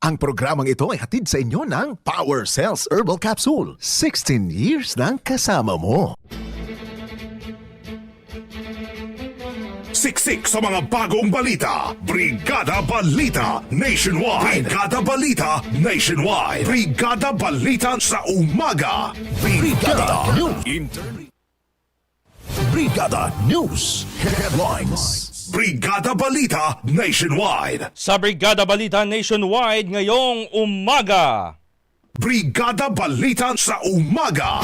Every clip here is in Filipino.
Ang programang ito ay hatid sa inyo ng Power Cells Herbal Capsule. 16 years ng kasama mo. Siksik sa mga bagong balita. Brigada Balita Nationwide. Brigada Balita Nationwide. Brigada Balita sa umaga. Brigada Brigada News. Brigada News Headlines. Brigada Balita Nationwide. Sa Brigada Balita Nationwide ngayong umaga. Brigada Balita sa umaga.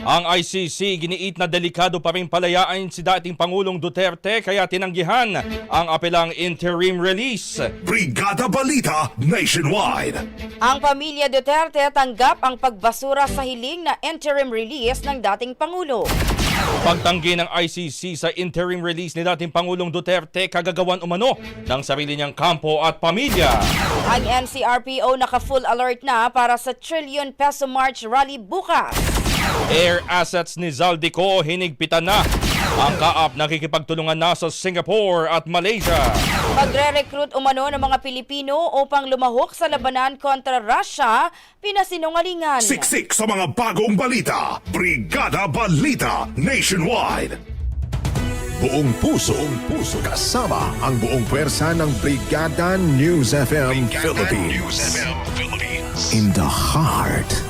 Ang ICC giniit na delikado pa rin palayain si dating Pangulong Duterte kaya tinanggihan ang apelang interim release. Brigada Balita Nationwide. Ang pamilya Duterte tanggap ang pagbasura sa hiling na interim release ng dating Pangulo. Pagtanggi ng ICC sa interim release ni dating Pangulong Duterte kagagawan umano ng sarili niyang kampo at pamilya. Ang NCRPO naka-full alert na para sa trillion peso March rally bukas. Air assets ni Zaldico hinigpitan na. Ang kaap nakikipagtulungan na sa Singapore at Malaysia. Pagre-recruit umano ng mga Pilipino upang lumahok sa labanan kontra Russia, pinasinungalingan. Siksik sa mga bagong balita. Brigada Balita Nationwide. Buong puso, buong puso kasama ang buong pwersa ng Brigada News FM Philippines. In the heart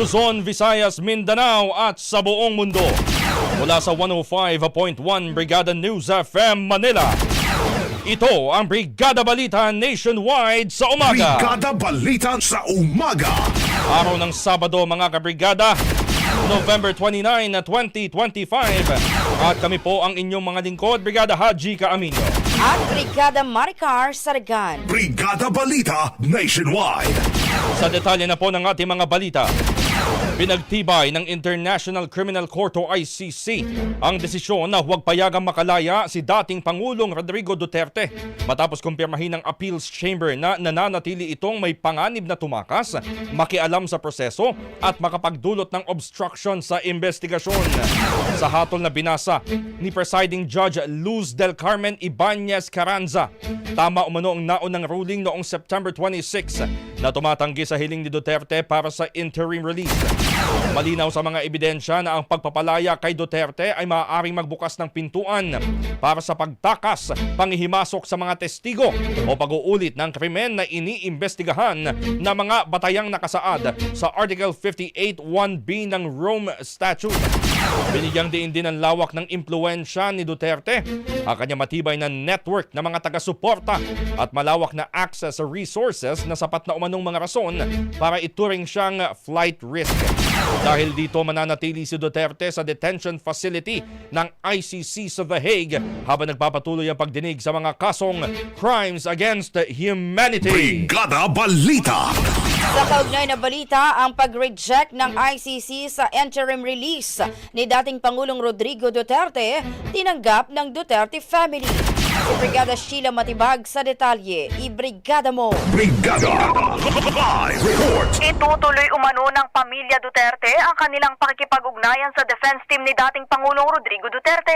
Luzon, Visayas, Mindanao at sa buong mundo. Mula sa 105.1 Brigada News FM Manila. Ito ang Brigada Balita Nationwide sa umaga. Brigada Balita sa umaga. Araw ng Sabado mga kabrigada, November 29, 2025. At kami po ang inyong mga lingkod, Brigada Haji Kaaminyo. At Brigada Maricar Saragan. Brigada Balita Nationwide. Sa detalye na po ng ating mga balita, Pinagtibay ng International Criminal Court o ICC ang desisyon na huwag payagang makalaya si dating Pangulong Rodrigo Duterte matapos kumpirmahin ng Appeals Chamber na nananatili itong may panganib na tumakas, makialam sa proseso at makapagdulot ng obstruction sa investigasyon. Sa hatol na binasa ni Presiding Judge Luz del Carmen Ibanez Carranza, tama umano ang naunang ruling noong September 26 na tumatanggi sa hiling ni Duterte para sa interim release. Malinaw sa mga ebidensya na ang pagpapalaya kay Duterte ay maaaring magbukas ng pintuan para sa pagtakas, panghihimasok sa mga testigo o pag-uulit ng krimen na iniimbestigahan na mga batayang nakasaad sa Article 58.1b ng Rome Statute. Binigyang diin din ang lawak ng impluensya ni Duterte, ang kanya matibay na network ng mga taga-suporta at malawak na access sa resources na sapat na umanong mga rason para ituring siyang flight risk. Dahil dito mananatili si Duterte sa detention facility ng ICC sa The Hague habang nagpapatuloy ang pagdinig sa mga kasong crimes against humanity. Brigada Balita. Sa kaugnay na balita, ang pag-reject ng ICC sa interim release ni dating Pangulong Rodrigo Duterte, tinanggap ng Duterte family. Si Brigada Sheila Matibag sa detalye, i-brigada mo. Brigada. Live report. Itutuloy umano ng pamilya Duterte ang kanilang pakikipag-ugnayan sa defense team ni dating Pangulong Rodrigo Duterte.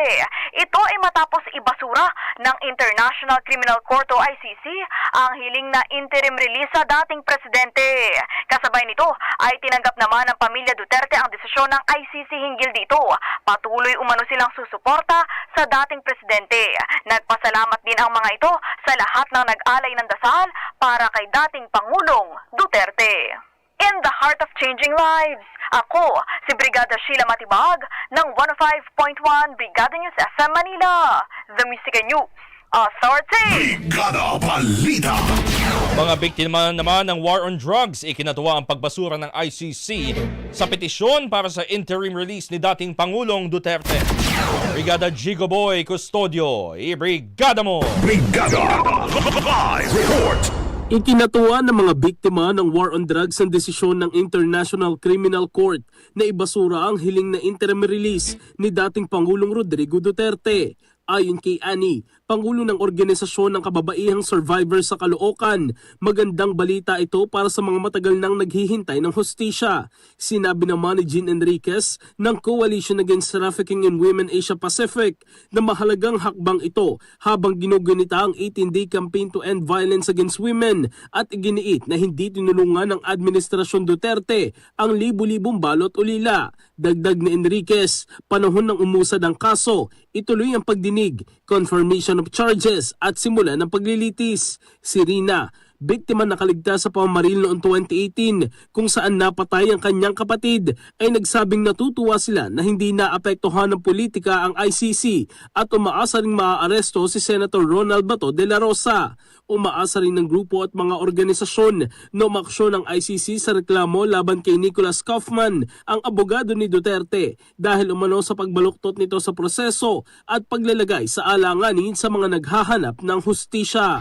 Ito ay matapos ibasura ng International Criminal Court o ICC ang hiling na interim release sa dating presidente. Kasabay nito ay tinanggap naman ng pamilya Duterte ang desisyon ng ICC hinggil dito. Patuloy umano silang susuporta sa dating presidente. Nagpasalamat din ang mga ito sa lahat ng nag-alay ng dasal para kay dating Pangulong Duterte. In the heart of changing lives, ako si Brigada Sheila Matibag ng 105.1 Brigada News FM Manila, The Music News Authority. Brigada Balita. Mga biktima naman ng war on drugs, ikinatuwa ang pagbasura ng ICC sa petisyon para sa interim release ni dating Pangulong Duterte. Brigada Gigo Boy Custodio, i-brigada mo! Brigada. Live report. Ikinatuwa ng mga biktima ng war on drugs ang desisyon ng International Criminal Court na ibasura ang hiling na interim release ni dating Pangulong Rodrigo Duterte. Ayon kay Ani, Pangulo ng Organisasyon ng Kababaihang Survivors sa Caloocan, magandang balita ito para sa mga matagal nang naghihintay ng hostisya. Sinabi naman ni Jean Enriquez ng Coalition Against Trafficking in Women Asia Pacific na mahalagang hakbang ito habang ginugunita ang 18-day campaign to end violence against women at iginiit na hindi tinulungan ng Administrasyon Duterte ang libu-libong balot ulila. Dagdag ni Enriquez, panahon ng umusad ang kaso, ituloy ang pagdinig, confirmation of charges at simula ng paglilitis. Si Rina, biktima nakaligtas sa pamamaril noong 2018 kung saan napatay ang kanyang kapatid ay nagsabing natutuwa sila na hindi naapektuhan ng politika ang ICC at umaasa ring maaaresto si Senator Ronald Bato de la Rosa. Umaasa rin ng grupo at mga organisasyon na umaksyon ng ICC sa reklamo laban kay Nicholas Kaufman, ang abogado ni Duterte, dahil umano sa pagbaluktot nito sa proseso at paglalagay sa alanganin sa mga naghahanap ng hustisya.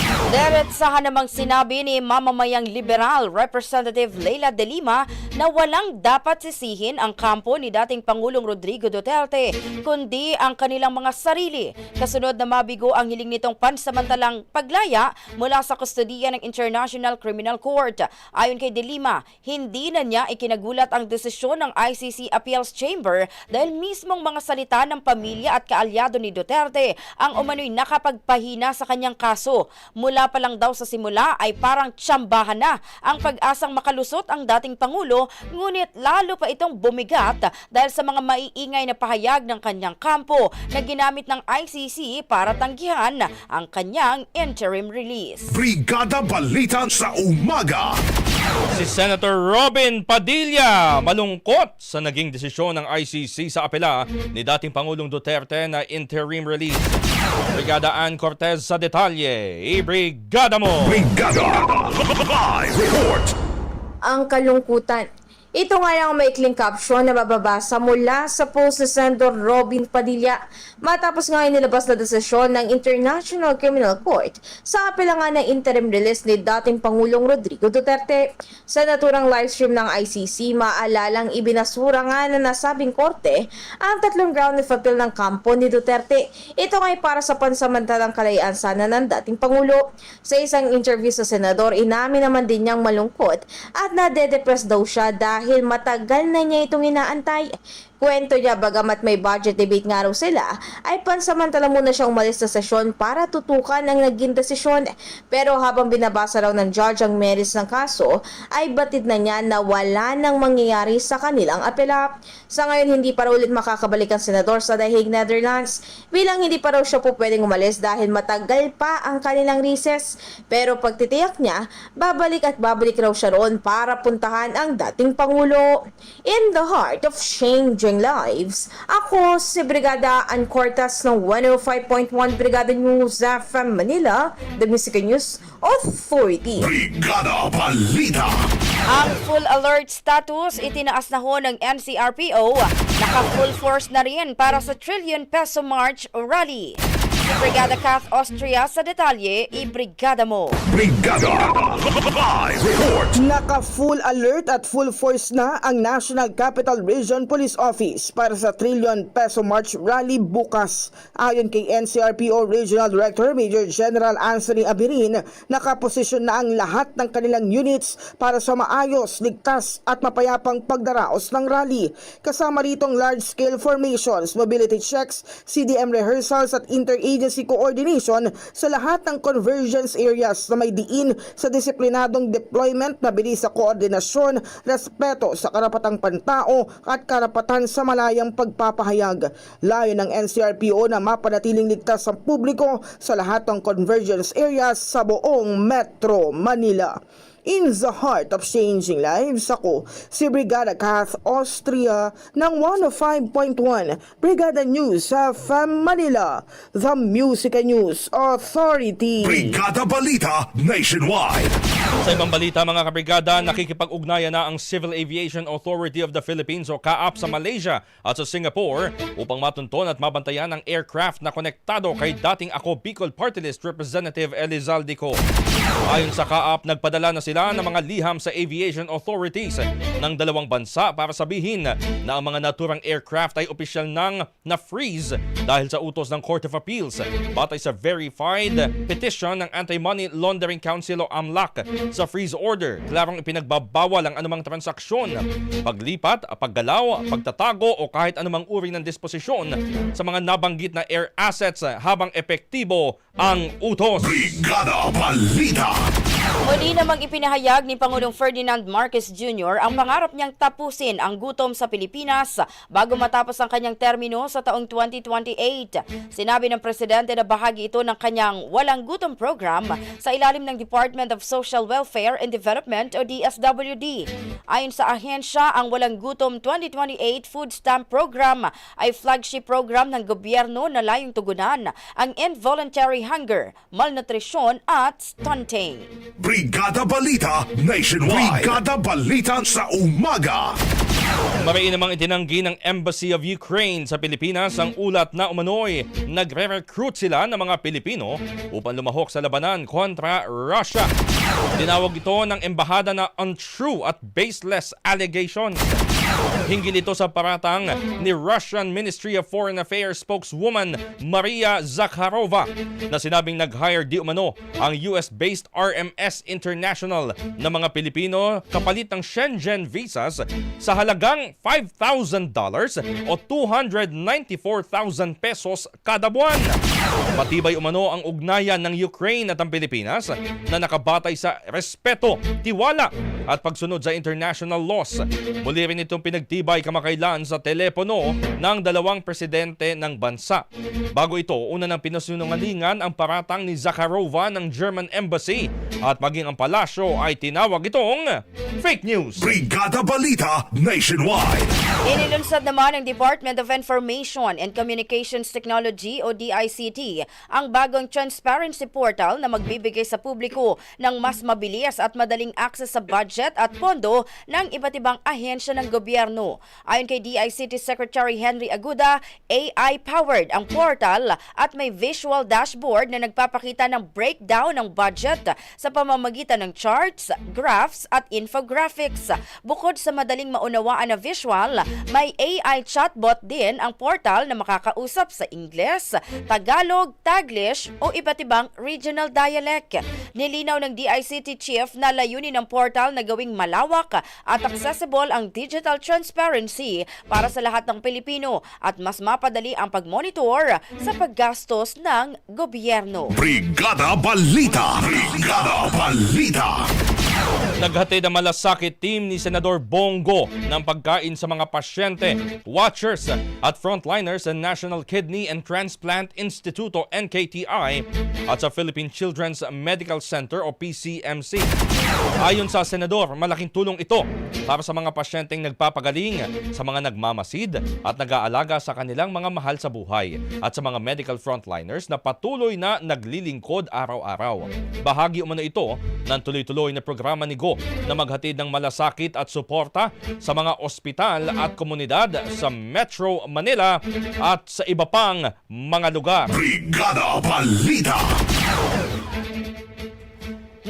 Diretsahan namang sinabi ni mamamayang liberal Representative Leila De Lima na walang dapat sisihin ang kampo ni dating Pangulong Rodrigo Duterte, kundi ang kanilang mga sarili. Kasunod na mabigo ang hiling nitong pansamantalang paglaya mula sa kustodiya ng International Criminal Court. Ayon kay De Lima, hindi na niya ikinagulat ang desisyon ng ICC Appeals Chamber dahil mismong mga salita ng pamilya at kaalyado ni Duterte ang umano'y nakapagpahina sa kanyang kaso. Mula pa lang daw sa simula ay parang tsambahan na ang pag-asang makalusot ang dating Pangulo, ngunit lalo pa itong bumigat dahil sa mga maiingay na pahayag ng kanyang kampo na ginamit ng ICC para tanggihan ang kanyang interim release. Brigada Balita sa umaga. Si Senator Robin Padilla malungkot sa naging desisyon ng ICC sa apela ni dating Pangulong Duterte na interim release. Brigada Ann Cortez sa detalye. I-brigada mo! Brigada. Live report. ang kalungkutan Ito nga lang ang maikling caption na mababasa mula sa post ni Senator Robin Padilla matapos nga inilabas na desisyon ng International Criminal Court sa apelangan ng interim release ni dating Pangulong Rodrigo Duterte. Sa naturang livestream ng ICC, maalalang ibinasura nga na nasabing korte ang tatlong ground of appeal ng kampo ni Duterte. Ito nga ay para sa pansamantalang kalayaan sana ng dating Pangulo. Sa isang interview sa Senador, inamin naman din niyang malungkot at nade-depress daw siya dahil matagal na niya itong inaantay. Kwento niya bagamat may budget debate nga raw sila, ay pansamantala muna siyang umalis sa sesyon para tutukan ang naging desisyon. Pero habang binabasa raw ng judge ang merits ng kaso, ay batid na niya na wala nang mangyayari sa kanilang apela. Sa ngayon, hindi pa raw ulit makakabalik ang senador sa The Hague, Netherlands. Bilang hindi pa raw siya po pwedeng umalis dahil matagal pa ang kanilang recess. Pero pagtitiyak niya, babalik at babalik raw siya roon para puntahan ang dating Pangulo. In the heart of changing lives, ako si Brigada Ann Cortas ng 105.1 Brigada News FM Manila, The Music News Authority. Brigada Balita. Ang full alert status itinaas na ho ng NCRPO. Naka-full force na rin para sa Trillion Peso March Rally. Brigada Kath Austria sa detalye, i-brigada mo. Brigada. Live report. Naka-full alert at full force na ang National Capital Region Police Office para sa Trillion Peso March Rally bukas. Ayon kay NCRPO Regional Director Major General Anthony Abirin, nakaposisyon na ang lahat ng kanilang units para sa maayos, ligtas at mapayapang pagdaraos ng rally. Kasama ritong large-scale formations, mobility checks, CDM rehearsals at interagency coordination sa lahat ng convergence areas na may diin sa disiplinadong deployment na bilis sa koordinasyon, respeto sa karapatang pantao at karapatan sa malayang pagpapahayag. Layo ng NCRPO na mapanatiling ligtas ang publiko sa lahat ng convergence areas sa buong Metro Manila. In the heart of changing lives, ako si Brigada Kath Austria ng 105.1 Brigada News sa FM Manila, The Music News Authority. Brigada Balita Nationwide. Sa ibang balita mga kabrigada, nakikipag-ugnayan na ang Civil Aviation Authority of the Philippines o CAAP sa Malaysia at sa Singapore upang matunton at mabantayan ang aircraft na konektado kay dating ako Bicol Party List Representative Elizalde Co. Ayon sa CAAP, nagpadala na sila ng mga liham sa aviation authorities ng dalawang bansa para sabihin na ang mga naturang aircraft ay opisyal nang na-freeze dahil sa utos ng Court of Appeals batay sa verified petition ng Anti-Money Laundering Council o AMLAC sa freeze order. Klarong ipinagbabawal ang anumang transaksyon, paglipat, paggalaw, pagtatago o kahit anumang uri ng disposisyon sa mga nabanggit na air assets habang epektibo ang utos. Brigada Balita. Muli namang ipinahayag ni Pangulong Ferdinand Marcos Jr. ang pangarap niyang tapusin ang gutom sa Pilipinas bago matapos ang kanyang termino sa taong 2028. Sinabi ng presidente na bahagi ito ng kanyang Walang Gutom program sa ilalim ng Department of Social Welfare and Development o DSWD. Ayon sa ahensya, ang Walang Gutom 2028 Food Stamp Program ay flagship program ng gobyerno na layong tugunan ang involuntary hunger, malnutrisyon at stunting. Brigada Balita Nationwide. Brigada Balita sa umaga. Mariin namang itinanggi ng Embassy of Ukraine sa Pilipinas ang ulat na umano'y nagre-recruit sila ng mga Pilipino upang lumahok sa labanan kontra Russia. Tinawag ito ng embahada na untrue at baseless allegations. Hinggil ito sa paratang ni Russian Ministry of Foreign Affairs spokeswoman Maria Zakharova na sinabing nag-hire di umano ang US-based RMS International na mga Pilipino kapalit ng Shenzhen visas sa halagang $5,000 o 294,000 pesos kada buwan. Matibay umano ang ugnayan ng Ukraine at ang Pilipinas na nakabatay sa respeto, tiwala at pagsunod sa international laws. Muli rin itong pinagtibay kamakailan sa telepono ng dalawang presidente ng bansa. Bago ito, una ng pinasunungalingan ang paratang ni Zakharova ng German Embassy at maging ang palasyo ay tinawag itong fake news. Brigada Balita Nationwide. Inilunsad naman ng Department of Information and Communications Technology o DICT ang bagong transparency portal na magbibigay sa publiko ng mas mabilis at madaling access sa budget budget at pondo ng iba't ibang ahensya ng gobyerno. Ayon kay DICT Secretary Henry Aguda, AI-powered ang portal at may visual dashboard na nagpapakita ng breakdown ng budget sa pamamagitan ng charts, graphs at infographics. Bukod sa madaling maunawaan na visual, may AI chatbot din ang portal na makakausap sa Ingles, Tagalog, Taglish o iba't ibang regional dialect. Nilinaw ng DICT Chief na layunin ng portal na gawing malawak at accessible ang digital transparency para sa lahat ng Pilipino at mas mapadali ang pagmonitor sa paggastos ng gobyerno. Brigada Balita. Brigada Balita. Naghatid ang malasakit team ni Senador Bongo ng pagkain sa mga pasyente, watchers at frontliners sa National Kidney and Transplant Instituto NKTI at sa Philippine Children's Medical Center o PCMC. Ayon sa Senador, malaking tulong ito para sa mga pasyenteng nagpapagaling, sa mga nagmamasid at nag-aalaga sa kanilang mga mahal sa buhay at sa mga medical frontliners na patuloy na naglilingkod araw-araw. Bahagi umano ito ng tuloy-tuloy na programa ni Go na maghatid ng malasakit at suporta sa mga ospital at komunidad sa Metro Manila at sa iba pang mga lugar. Brigada Balita.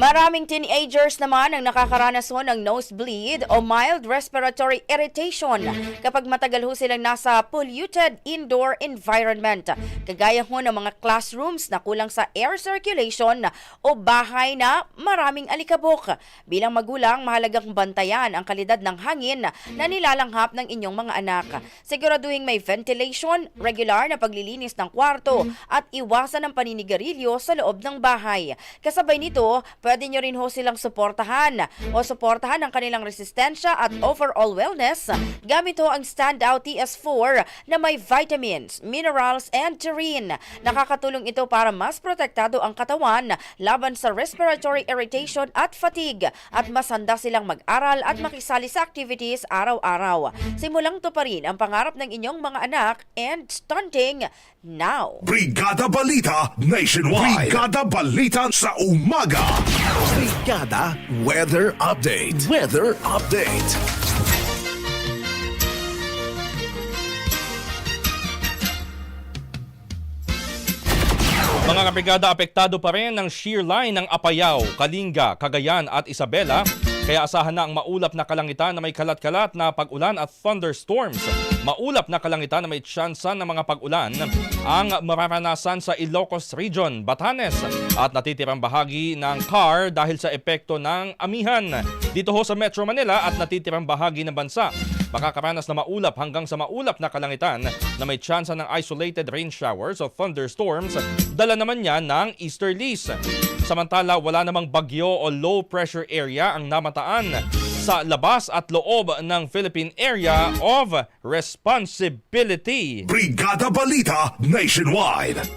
Maraming teenagers naman ang nakakaranas ho ng nosebleed o mild respiratory irritation kapag matagal ho silang nasa polluted indoor environment. Kagaya ho ng mga classrooms na kulang sa air circulation o bahay na maraming alikabok. Bilang magulang, mahalagang bantayan ang kalidad ng hangin na nilalanghap ng inyong mga anak. Siguraduhin may ventilation, regular na paglilinis ng kwarto at iwasan ang paninigarilyo sa loob ng bahay. Kasabay nito, pwede nyo rin ho silang suportahan o suportahan ang kanilang resistensya at overall wellness gamit ho ang Standout TS4 na may vitamins, minerals, and taurine. Nakakatulong ito para mas protektado ang katawan laban sa respiratory irritation at fatigue at mas handa silang mag-aral at makisali sa activities araw-araw. Simulang to pa rin ang pangarap ng inyong mga anak and stunting now. Brigada Balita Nationwide. Brigada Balita sa umaga. Brigada Weather Update. Weather Update. Mga kabrigada, apektado pa rin ng shear line ng Apayao, Kalinga, Cagayan at Isabela. Kaya asahan na ang maulap na kalangitan na may kalat-kalat na pag-ulan at thunderstorms. Maulap na kalangitan na may tsansa ng mga pag-ulan ang mararanasan sa Ilocos Region, Batanes at natitirang bahagi ng CAR dahil sa epekto ng amihan. Dito ho sa Metro Manila at natitirang bahagi ng bansa. Makakaranas na maulap hanggang sa maulap na kalangitan na may tsansa ng isolated rain showers o thunderstorms. Dala naman niya ng easterlies. Samantala, wala namang bagyo o low pressure area ang namataan sa labas at loob ng Philippine Area of Responsibility. Brigada Balita Nationwide.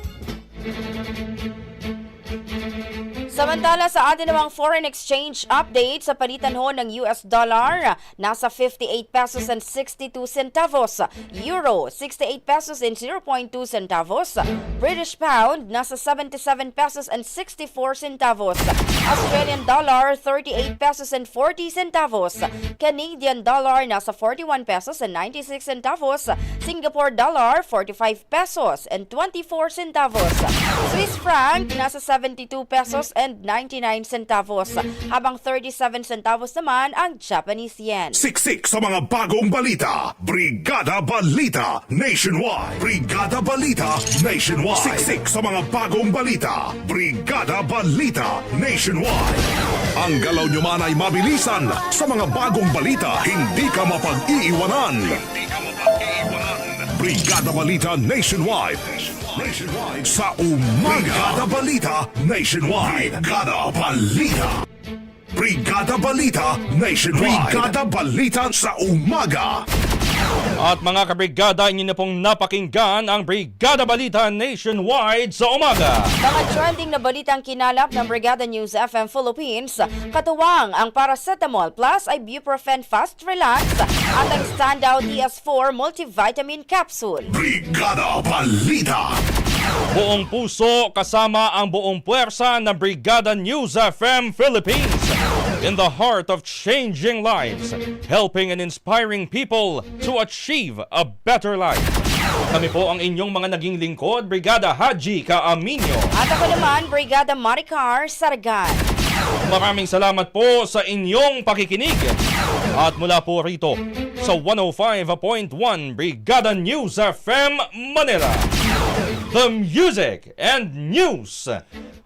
Samantala sa atin namang foreign exchange update sa palitan ho ng US dollar, nasa 58 pesos and 62 centavos. Euro, 68 pesos and 0.2 centavos. British pound, nasa 77 pesos and 64 centavos. Australian dollar, 38 pesos and 40 centavos. Canadian dollar, nasa 41 pesos and 96 centavos. Singapore dollar, 45 pesos and 24 centavos. Swiss franc, nasa 72 pesos and 99 centavos. Habang 37 centavos naman ang Japanese yen. Siksik sa mga bagong balita. Brigada Balita Nationwide. Brigada Balita Nationwide. Siksik sa mga bagong balita. Brigada Balita Nationwide. Ang galaw nyo man ay mabilisan. Sa mga bagong balita, hindi ka mapag-iiwanan. Hindi ka mapag-iiwanan. Brigada Balita Nationwide. Nationwide sa umaga. Brigada Balita Nationwide. Brigada Balita. Brigada Balita Nationwide. Brigada Balita sa umaga. At mga kabrigada, inyo na pong napakinggan ang Brigada Balita Nationwide sa umaga. Mga trending na balitang kinalap ng Brigada News FM Philippines, katuwang ang paracetamol plus ibuprofen fast relax at ang standout DS4 multivitamin capsule. Brigada Balita. Buong puso kasama ang buong puwersa ng Brigada News FM Philippines. In the heart of changing lives, helping and inspiring people to achieve a better life. Kami po ang inyong mga naging lingkod, Brigada Haji Kaaminyo. At ako naman, Brigada Maricar Saragan. Maraming salamat po sa inyong pakikinig. At mula po rito sa 105.1 Brigada News FM Manila. The Music and News